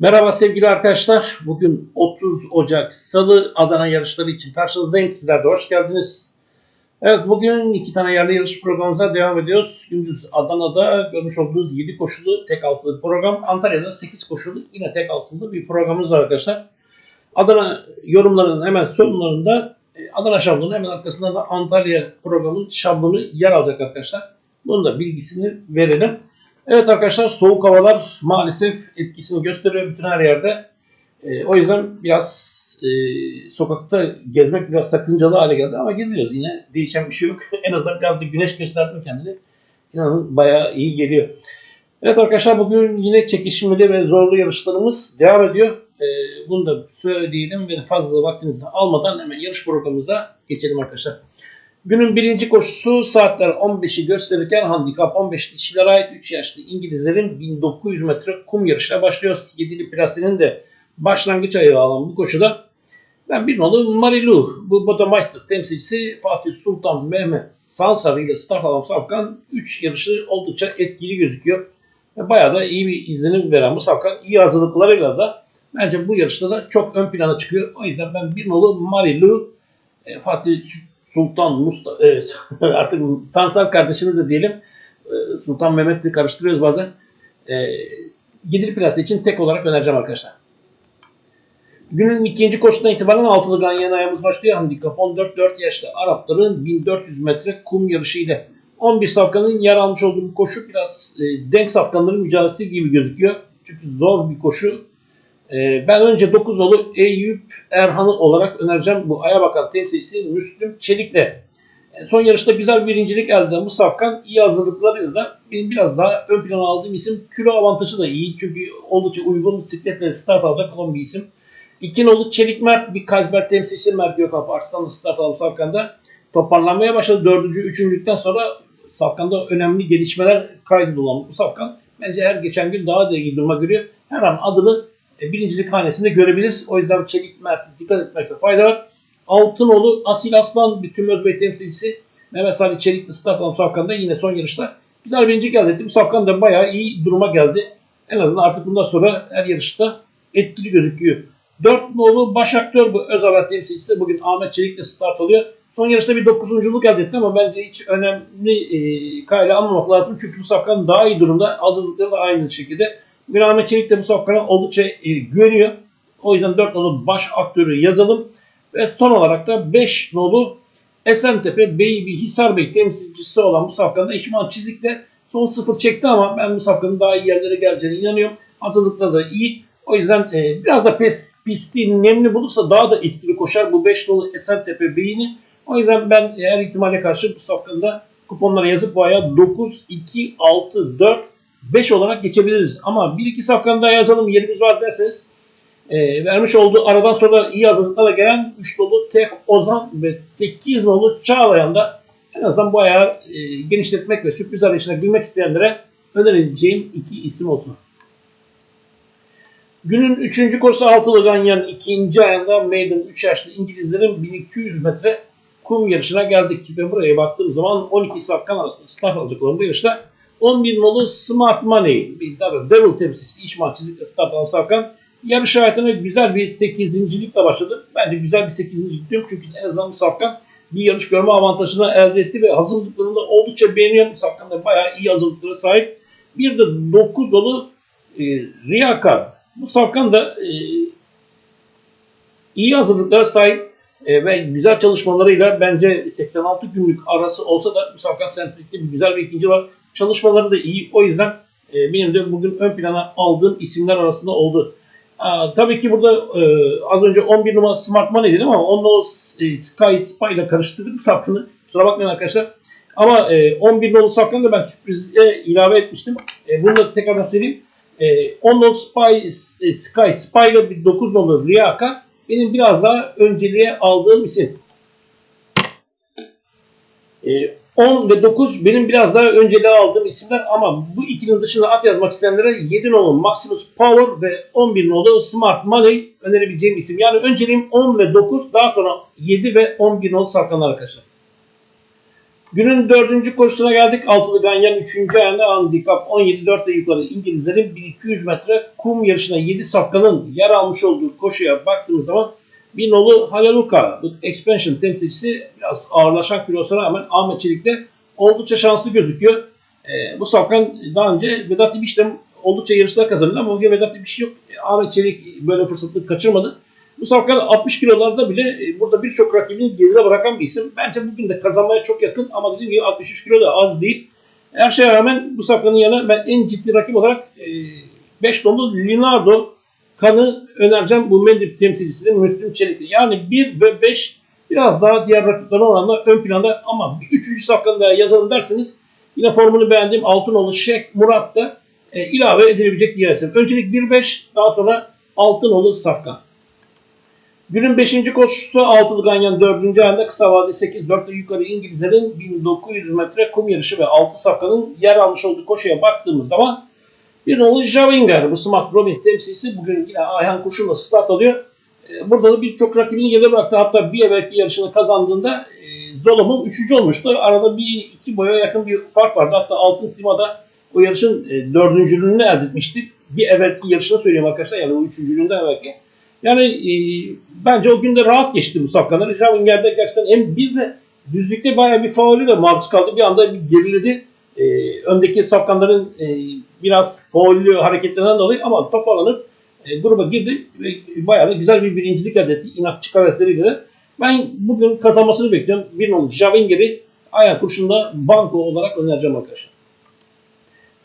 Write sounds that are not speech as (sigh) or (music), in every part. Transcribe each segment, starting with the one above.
Merhaba sevgili arkadaşlar. Bugün 30 Ocak Salı Adana yarışları için karşınızdayım. Sizler de hoş geldiniz. Evet bugün iki tane yerli yarış programımıza devam ediyoruz. Gündüz Adana'da görmüş olduğunuz 7 koşulu tek altılı program. Antalya'da 8 koşulu yine tek altılı bir programımız var arkadaşlar. Adana yorumlarının hemen sonlarında e, Adana şablonu hemen arkasında da Antalya programının şablonu yer alacak arkadaşlar. Bunun da bilgisini verelim. Evet arkadaşlar soğuk havalar maalesef etkisini gösteriyor bütün her yerde. E, o yüzden biraz e, sokakta gezmek biraz sakıncalı hale geldi ama geziyoruz yine. Değişen bir şey yok. (laughs) en azından biraz da güneş gösterdi kendini. İnanın bayağı iyi geliyor. Evet arkadaşlar bugün yine çekişmeli ve zorlu yarışlarımız devam ediyor. E, bunu da söyleyelim ve fazla vaktinizi almadan hemen yarış programımıza geçelim arkadaşlar. Günün birinci koşusu saatler 15'i gösterirken handikap 15 dişilere ait 3 yaşlı İngilizlerin 1900 metre kum yarışına başlıyor. Yedili Plase'nin de başlangıç ayağı alan bu koşuda ben bir nolu Marilu, bu Bodemeister temsilcisi Fatih Sultan Mehmet Sansarı ile start alan Safkan 3 yarışı oldukça etkili gözüküyor. Bayağı da iyi bir izlenim veren bu Safkan iyi hazırlıklarıyla da bence bu yarışta da çok ön plana çıkıyor. O yüzden ben bir nolu Marilu e, Fatih Sultan Mustafa e, (laughs) artık Sansar kardeşimiz de diyelim e, Sultan Mehmet'le karıştırıyoruz bazen. E, plase için tek olarak önereceğim arkadaşlar. Günün ikinci koşusundan itibaren altılı ganyan ayağımız başlıyor. Handikap 14 4 yaşlı Arapların 1400 metre kum yarışı ile 11 safkanın yer almış olduğu bu koşu biraz e, denk safkanların mücadelesi gibi gözüküyor. Çünkü zor bir koşu. E, ben önce 9 nolu Eyüp Erhan'ı olarak önereceğim. Bu Aya Bakan temsilcisi Müslüm Çelik'le. Son yarışta güzel bir birincilik elde eden bu safkan iyi hazırlıklarıyla da benim biraz daha ön plana aldığım isim kilo avantajı da iyi. Çünkü oldukça uygun bisikletle start alacak olan bir isim. İki nolu Çelik Mert bir Kazber temsilcisi Mert Gökalp Arslan'la start alıp Safkan'da toparlanmaya başladı. Dördüncü, üçüncülükten sonra Safkan'da önemli gelişmeler kaydı olan bu Safkan bence her geçen gün daha da iyi duruma görüyor. Her an adını birincilik hanesinde görebiliriz. O yüzden Çelik Mert'e dikkat etmekte fayda var. Altınoğlu Asil Aslan bir tüm Özbek temsilcisi Mehmet Salih Çelik'le start alan Safkan'da yine son yarışta güzel birinci elde etti. Bu Safkan da bayağı iyi duruma geldi. En azından artık bundan sonra her yarışta etkili gözüküyor. Dört nolu Başak Tör bu öz haber temsilcisi bugün Ahmet Çelik'le start alıyor. Son yarışta bir dokuzunculuk elde etti ama bence hiç önemli e, kayla almamak lazım. Çünkü bu safkan daha iyi durumda. Hazırlıkları da aynı şekilde. Bugün Ahmet Çelik de bu safkana oldukça e, güveniyor. O yüzden 4 nolu baş aktörü yazalım. Ve son olarak da 5 nolu Esentepe Beybi Hisar Bey temsilcisi olan bu safkanda İşman Çizik'le son sıfır çekti ama ben bu safkanın daha iyi yerlere geleceğine inanıyorum. Hazırlıkları da iyi. O yüzden e, biraz da pes, pisti nemli bulursa daha da etkili koşar bu 5 nolu Esentepe Bey'ini. O yüzden ben her ihtimale karşı bu safkanda kuponlara yazıp bu aya 9, 2, 6, 4, 5 olarak geçebiliriz. Ama 1-2 safkanı daha yazalım yerimiz var derseniz e, vermiş olduğu aradan sonra iyi hazırlıklarla gelen 3 dolu Tek Ozan ve 8 nolu Çağlayan da en azından bu ayağı e, genişletmek ve sürpriz arayışına girmek isteyenlere önereceğim iki isim olsun. Günün 3. koşusu altılı ganyan ikinci ayında Maiden 3 yaşlı İngilizlerin 1200 metre kum yarışına geldik. Ve buraya baktığım zaman 12 safkan arasında start alacak olan bu yarışta 11 nolu Smart Money bir Devil temsilcisi İşman Çizik'le start alan safkan yarış hayatına güzel bir 8.likle başladı. Bence güzel bir 8.lik diyorum çünkü en azından bu safkan bir yarış görme avantajını elde etti ve hazırlıklarını da oldukça beğeniyorum. Bu safkan da bayağı iyi hazırlıklara sahip. Bir de 9 dolu e, Riyakar. Bu safkan da e, iyi hazırlıklara sahip e, ve güzel çalışmalarıyla bence 86 günlük arası olsa da bu Safkan Sentrik'te bir güzel bir ikinci var. Çalışmaları da iyi. O yüzden e, benim de bugün ön plana aldığım isimler arasında oldu. Aa, tabii ki burada e, az önce 11 numara Smart Money dedim ama onunla o e, Sky Spy ile karıştırdık Safkan'ı. Kusura bakmayın arkadaşlar. Ama e, 11 nolu Safkan'ı da ben sürprize ilave etmiştim. E, bunu da tekrardan söyleyeyim. E, 10 nolu Spy, e, Sky Spy ile bir 9 nolu Riyaka benim biraz daha önceliğe aldığım isim. E, 10 ve 9 benim biraz daha önceliğe aldığım isimler ama bu ikinin dışında at yazmak isteyenlere 7 nolu Maximus Power ve 11 nolu Smart Money önerebileceğim isim. Yani önceliğim 10 ve 9 daha sonra 7 ve 11 nolu saklanır arkadaşlar. Günün dördüncü koşusuna geldik. Altılı Ganyan 3. ayında handikap 17-4 ve yukarı İngilizlerin 1200 metre kum yarışına 7 safkanın yer almış olduğu koşuya baktığımız zaman bir nolu Halaluka Expansion temsilcisi biraz ağırlaşan kilosuna rağmen Ahmet Çelik'te oldukça şanslı gözüküyor. Ee, bu safkan daha önce Vedat İbiş'le oldukça yarışlar kazandı ama bugün Vedat İbiş yok. Ee, Ahmet Çelik böyle fırsatını kaçırmadı. Bu safkan 60 kilolarda bile e, burada birçok rakibini geride bırakan bir isim. Bence bugün de kazanmaya çok yakın ama dediğim gibi 63 kilo da az değil. Her şeye rağmen bu safkanın yanına ben en ciddi rakip olarak 5 nolu Leonardo kanı önereceğim bu Mendip temsilcisinin Müslüm Çelik'ti. Yani 1 ve 5 biraz daha diğer rakiplerine oranla ön planda ama bir üçüncü safkanı da yazalım derseniz yine formunu beğendiğim Altınoğlu Şeyh Murat da e, ilave edilebilecek diğer isim. Öncelik 1-5 daha sonra Altınoğlu Safkan. Günün 5. koşusu Altılı Ganyan 4. ayında kısa vade 8 4 yukarı İngilizlerin 1900 metre kum yarışı ve 6 safkanın yer almış olduğu koşuya baktığımız zaman bir nolu Javinger bu Smart Robin temsilcisi bugün yine Ayhan Kurşun'la start alıyor. Ee, Burada da birçok rakibini geride bıraktı. Hatta bir evvelki yarışını kazandığında e, Zolom'un 3. olmuştu. Arada bir iki boya yakın bir fark vardı. Hatta Altın Sima'da o yarışın e, dördüncülüğünü elde etmişti. Bir evvelki yarışını söyleyeyim arkadaşlar. Yani o üçüncülüğünden evvelki. Yani e, bence o gün de rahat geçti bu safkanları. Javinger'de gerçekten hem bir de düzlükte bayağı bir faulü de maruz kaldı. Bir anda bir geriledi. E, öndeki safkanların e, biraz faullü hareketlerinden dolayı ama toparlanıp e, gruba girdi ve bayağı da güzel bir birincilik elde etti. İnatçı karakteriyle de. Ben bugün kazanmasını bekliyorum. Bir numaralı Javinger'i ayak kurşunda banko olarak önereceğim arkadaşlar.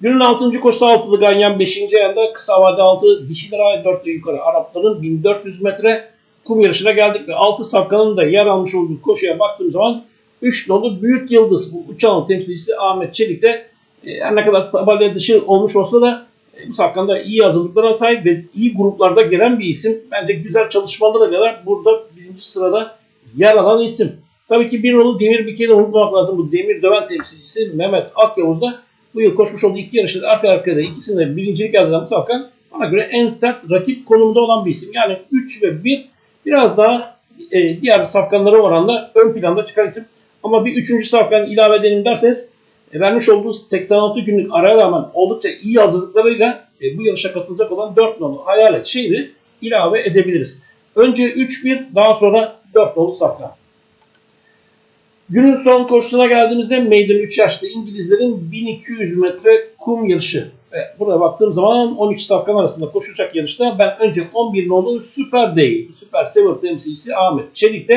Günün 6. koşusu altılı ganyan 5. ayında kısa vade 6 dişiler ait 4 yukarı Arapların 1400 metre kum yarışına geldik ve 6 safkanın da yer almış olduğu koşuya baktığım zaman 3 dolu büyük yıldız bu uçağın temsilcisi Ahmet Çelik de e, her ne kadar tabela dışı olmuş olsa da e, bu safkan da iyi hazırlıklara sahip ve iyi gruplarda gelen bir isim. Bence güzel çalışmalara kadar burada birinci sırada yer alan isim. Tabii ki bir nolu Demir bir kere unutmamak lazım. Bu Demir Döven temsilcisi Mehmet Akyavuz da bu yıl koşmuş olduğu iki yarışta arka arkaya da ikisinde birincilik elde eden bu safkan bana göre en sert rakip konumunda olan bir isim. Yani 3 ve 1 biraz daha e, diğer safkanlara oranla ön planda çıkan isim. Ama bir üçüncü safkan ilave edelim derseniz e, vermiş olduğu 86 günlük araya rağmen oldukça iyi hazırlıklarıyla e, bu yarışa katılacak olan 4 nolu hayalet şehri ilave edebiliriz. Önce 3-1 daha sonra 4 nolu safkan. Günün son koşusuna geldiğimizde Maiden 3 yaşlı İngilizlerin 1200 metre kum yarışı. Ve burada baktığım zaman 13 safkan arasında koşacak yarışta ben önce 11 nolu Super Day, Super Sever temsilcisi Ahmet Çelik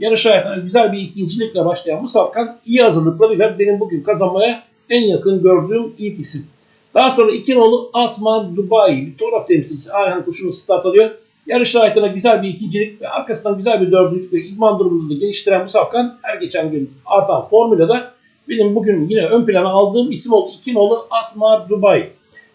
de yarış hayatına güzel bir ikincilikle başlayan bu safkan iyi hazırlıklarıyla benim bugün kazanmaya en yakın gördüğüm ilk isim. Daha sonra 2 nolu Asma Dubai, Victoria temsilcisi Ayhan Kuşu'nu start alıyor. Yarış hayatına güzel bir ikincilik ve arkasından güzel bir dördüncülük ve idman durumunu da geliştiren bu safkan her geçen gün artan formüle benim bugün yine ön plana aldığım isim oldu. 2 nolu Asma Dubai.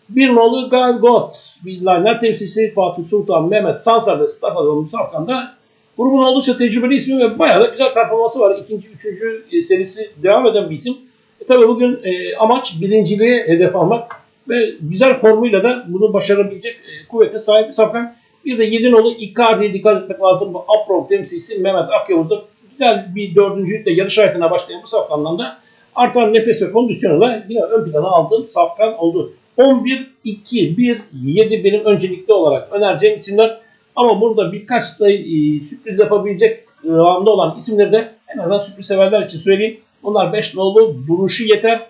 Bir nolu Gargot, Billahner temsilcisi Fatih Sultan Mehmet Sansar'da start alan bu safkanda grubun oldukça tecrübeli ismi ve bayağı da güzel performansı var. İkinci, üçüncü e, serisi devam eden bir isim. E tabi bugün e, amaç birinciliğe hedef almak ve güzel formuyla da bunu başarabilecek e, kuvvete sahip safkan. Bir de 7 nolu Icardi'ye dikkat etmek lazım. Bu Aprov temsilcisi Mehmet Akyavuz'da güzel bir dördüncülükle yarış hayatına başlayan bu safkandan da artan nefes ve kondisyonla yine ön plana aldığım safkan oldu. 11, 2, 1, 7 benim öncelikli olarak önereceğim isimler. Ama burada birkaç da e, sürpriz yapabilecek kıvamda olan isimleri de en azından sürpriz severler için söyleyeyim. Bunlar 5 nolu Duruşu Yeter,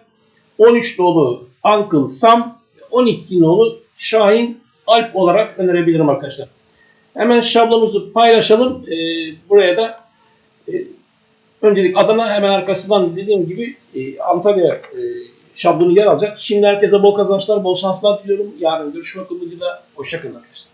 13 nolu Uncle Sam, 12 nolu Şahin Alp olarak önerebilirim arkadaşlar. Hemen şablonumuzu paylaşalım. Ee, buraya da e, öncelik Adana hemen arkasından dediğim gibi e, Antalya e, şablonu yer alacak. Şimdi herkese bol kazançlar, bol şanslar diliyorum. Yarın görüşmek umuduyla. Hoşçakalın arkadaşlar.